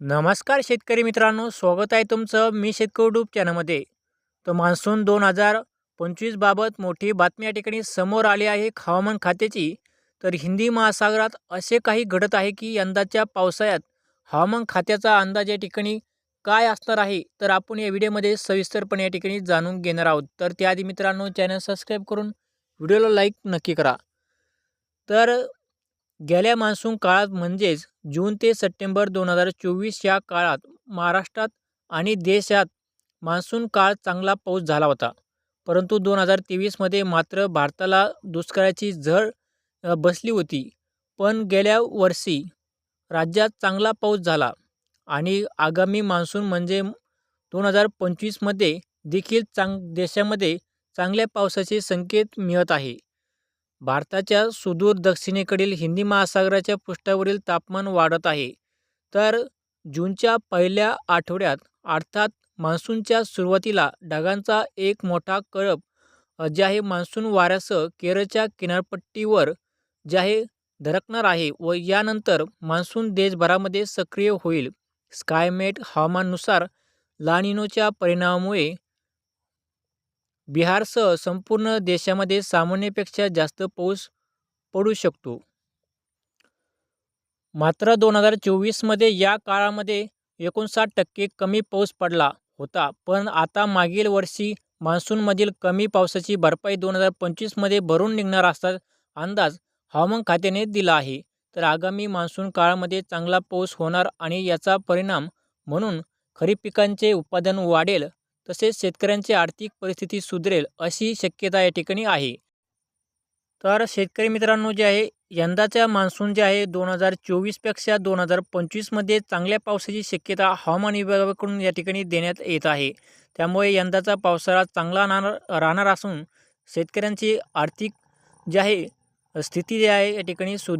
नमस्कार शेतकरी मित्रांनो स्वागत आहे तुमचं मी शेतकरी चॅनलमध्ये. तर मान्सून दोन हजार पंचवीसबाबत मोठी बातमी या ठिकाणी समोर आली आहे हवामान खात्याची. तर हिंदी महासागरात असे काही घडत आहे की यंदाच्या पावसाळ्यात हवामान खात्याचा अंदाज या ठिकाणी काय असणार आहे तर आपण या व्हिडिओमध्ये सविस्तरपणे या ठिकाणी जाणून घेणार आहोत. तर त्याआधी मित्रांनो चॅनल सबस्क्राईब करून व्हिडिओला लाईक नक्की करा. तर गेल्या मान्सून काळात म्हणजेच जून ते सप्टेंबर दोन हजार चोवीस या काळात महाराष्ट्रात आणि देशात मान्सून काळ चांगला पाऊस झाला होता. परंतु दोन हजार तेवीसमध्ये मात्र भारताला दुष्काळाची झळ बसली होती. पण गेल्या वर्षी राज्यात चांगला पाऊस झाला आणि आगामी मान्सून म्हणजे दोन हजार पंचवीसमध्ये देखील चांग देशामध्ये चांगल्या पावसाचे संकेत मिळत आहे. भारताच्या सुदूर दक्षिणेकडील हिंदी महासागराच्या पृष्ठावरील तापमान वाढत आहे. तर जूनच्या पहिल्या आठवड्यात अर्थात मान्सूनच्या सुरुवातीला ढगांचा एक मोठा कळप जे आहे मान्सून वाऱ्यासह केरळच्या किनारपट्टीवर जे आहे धडकणार आहे व यानंतर मान्सून देशभरामध्ये सक्रिय होईल. स्कायमेट हवामानानुसार लानिनोच्या परिणामामुळे बिहारसह संपूर्ण देशामध्ये सामान्यपेक्षा जास्त पाऊस पडू शकतो. मात्र दोन हजार चोवीसमध्ये या काळामध्ये एकोणसाठ टक्के कमी पाऊस पडला होता पण आता मागील वर्षी मान्सूनमधील कमी पावसाची भरपाई दोन हजार पंचवीसमध्ये भरून निघणार असा अंदाज हवामान खात्याने दिला आहे. तर आगामी मान्सून काळामध्ये चांगला पाऊस होणार आणि याचा परिणाम म्हणून खरीप पिकांचे उत्पादन वाढेल तसेच शेतकऱ्यांची आर्थिक परिस्थिती सुधरेल अशी शक्यता या ठिकाणी आहे. तर शेतकरी मित्रांनो जे आहे यंदाचा मान्सून जे आहे दोन हजार चोवीसपेक्षा दोन हजार पंचवीसमध्ये चांगल्या पावसाची शक्यता हवामान विभागाकडून या ठिकाणी देण्यात येत आहे. त्यामुळे यंदाचा पावसाळा चांगला राहणार राहणार असून शेतकऱ्यांची आर्थिक जे आहे स्थिती जी आहे या ठिकाणी सुध